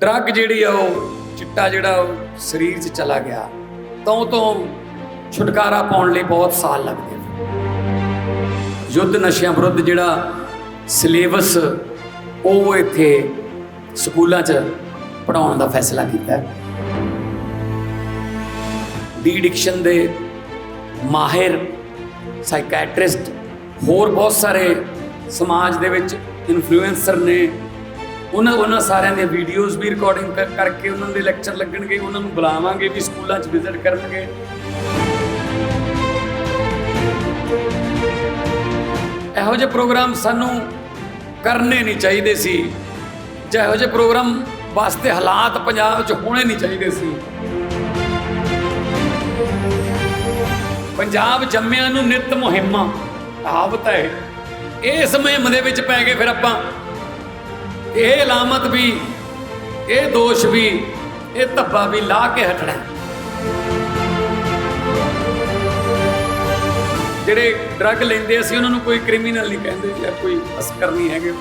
Drug ਜਿਹੜੀ ਆ ਉਹ ਚਿੱਟਾ ਜਿਹੜਾ ਉਹ ਸਰੀਰ 'ਚ ਚਲਾ ਗਿਆ। ਤਾਂ ਉਹ ਤੋਂ ਛੁਟਕਾਰਾ ਪਾਉਣ ਲਈ ਬਹੁਤ ਸਾਲ ਲੱਗਦੇ ਨੇ। ਯੁੱਧ ਨਸ਼ਿਆਂ ਵਿਰੁੱਧ ਜਿਹੜਾ ਸਿਲੇਬਸ, ਉਹ ਇੱਥੇ ਸਕੂਲਾਂ 'ਚ ਪੜਾਉਣ ਦਾ ਫੈਸਲਾ ਕੀਤਾ। ਹੈ ਡੀ ਡਿਕਸ਼ਨ ਦੇ ਮਾਹਿਰ, ਸਾਈਕੈਟ੍ਰਿਸਟ ਹੋਰ ਬਹੁਤ ਸਾਰੇ ਸਮਾਜ ਦੇ ਵਿੱਚ ਇਨਫਲੂਐਂਸਰ ਨੇ ਉਹਨਾਂ ਉਹਨਾਂ ਸਾਰਿਆਂ ਦੀਆਂ ਵੀਡੀਓਜ਼ ਵੀ ਰਿਕਾਰਡਿੰਗ ਕਰਕੇ ਉਹਨਾਂ ਦੇ ਲੈਕਚਰ ਲੱਗਣਗੇ, ਉਹਨਾਂ ਨੂੰ ਬੁਲਾਵਾਂਗੇ ਵੀ ਸਕੂਲਾਂ 'ਚ ਵਿਜ਼ਿਟ ਕਰਨਗੇ। ਇਹੋ ਜਿਹੇ ਪ੍ਰੋਗਰਾਮ ਸਾਨੂੰ ਕਰਨੇ ਨਹੀਂ ਚਾਹੀਦੇ ਸੀ। ਜਾਂ ਇਹੋ ਜਿਹੇ ਪ੍ਰੋਗਰਾਮ ਵਾਸਤੇ ਹਾਲਾਤ ਪੰਜਾਬ 'ਚ ਹੋਣੇ ਨਹੀਂ ਚਾਹੀਦੇ ਸੀ। ਪੰਜਾਬ ਜੰਮਿਆਂ ਨੂੰ ਨਿਤ ਮੁਹਿੰਮਾਂ, ਕਹਾਵਤ ਹੈ। ਇਸ ਮੁਹਿੰਮ ਦੇ ਵਿੱਚ ਪੈ ਗਏ ਫਿਰ ਆਪਾਂ ਇਹ ਅਲਾਮਤ ਵੀ, ਇਹ ਦੋਸ਼ ਵੀ, ਇਹ ਧੱਬਾ ਵੀ ਲਾ ਕੇ ਹਟਣਾ ਜਿਹੜੇ ਡਰੱਗ ਲੈਂਦੇ ਅਸੀਂ ਉਹਨਾਂ ਨੂੰ ਕੋਈ ਕ੍ਰਿਮੀਨਲ ਨਹੀਂ ਕਹਿੰਦੇ ਜਾਂ ਕੋਈ ਅਸਕਰ ਨਹੀਂ ਹੈਗੇ।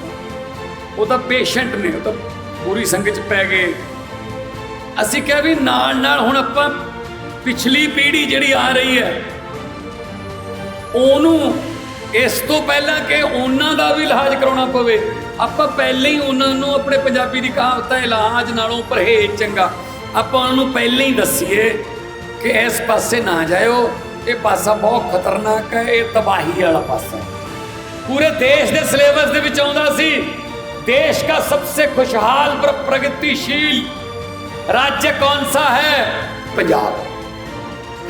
ਉਹ ਤਾਂ ਪੇਸ਼ੈਂਟ ਨੇ, ਉਹ ਤਾਂ ਪੂਰੀ ਸੰਗਤ ਚ ਪੈ ਗਏ। ਅਸੀਂ ਕਿਹਾ ਵੀ ਨਾਲ ਨਾਲ ਹੁਣ ਆਪਾਂ ਪਿਛਲੀ ਪੀੜ੍ਹੀ ਜਿਹੜੀ ਆ ਰਹੀ ਹੈ, ਉਹਨੂੰ ਇਸ ਤੋਂ ਪਹਿਲਾਂ ਕਿ ਉਹਨਾਂ ਦਾ ਵੀ ਇਲਾਜ ਕਰਾਉਣਾ ਪਵੇ ਆਪਾਂ ਪਹਿਲਾਂ ਹੀ ਉਹਨਾਂ ਨੂੰ ਆਪਣੇ ਪੰਜਾਬੀ ਦੀ ਕਹਾਵਤ ਹੈ ਇਲਾਜ ਨਾਲੋਂ ਪਰਹੇਜ਼ ਚੰਗਾ ਆਪਾਂ ਉਹਨਾਂ ਨੂੰ ਪਹਿਲਾਂ ਹੀ ਦੱਸੀਏ ਕਿ ਇਸ ਪਾਸੇ ਨਾ ਜਾਇਓ ਇਹ ਪਾਸਾ ਬਹੁਤ ਖਤਰਨਾਕ ਹੈ ਇਹ ਤਬਾਹੀ ਵਾਲਾ ਪਾਸਾ ਹੈ पूरे देश के सिलेबस ਦੇ ਵਿੱਚ ਆਉਂਦਾ ਸੀ देश का सबसे खुशहाल पर प्रगतिशील राज्य कौन सा है पंजाब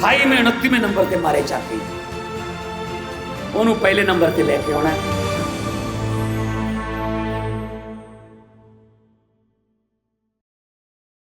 28ਵੇਂ 29ਵੇਂ ਨੰਬਰ ਤੇ ਮਾਰੇ ਚਾਕੀ ਉਹਨੂੰ ਪਹਿਲੇ ਨੰਬਰ ਤੇ ਲੈ ਕੇ ਆਉਣਾ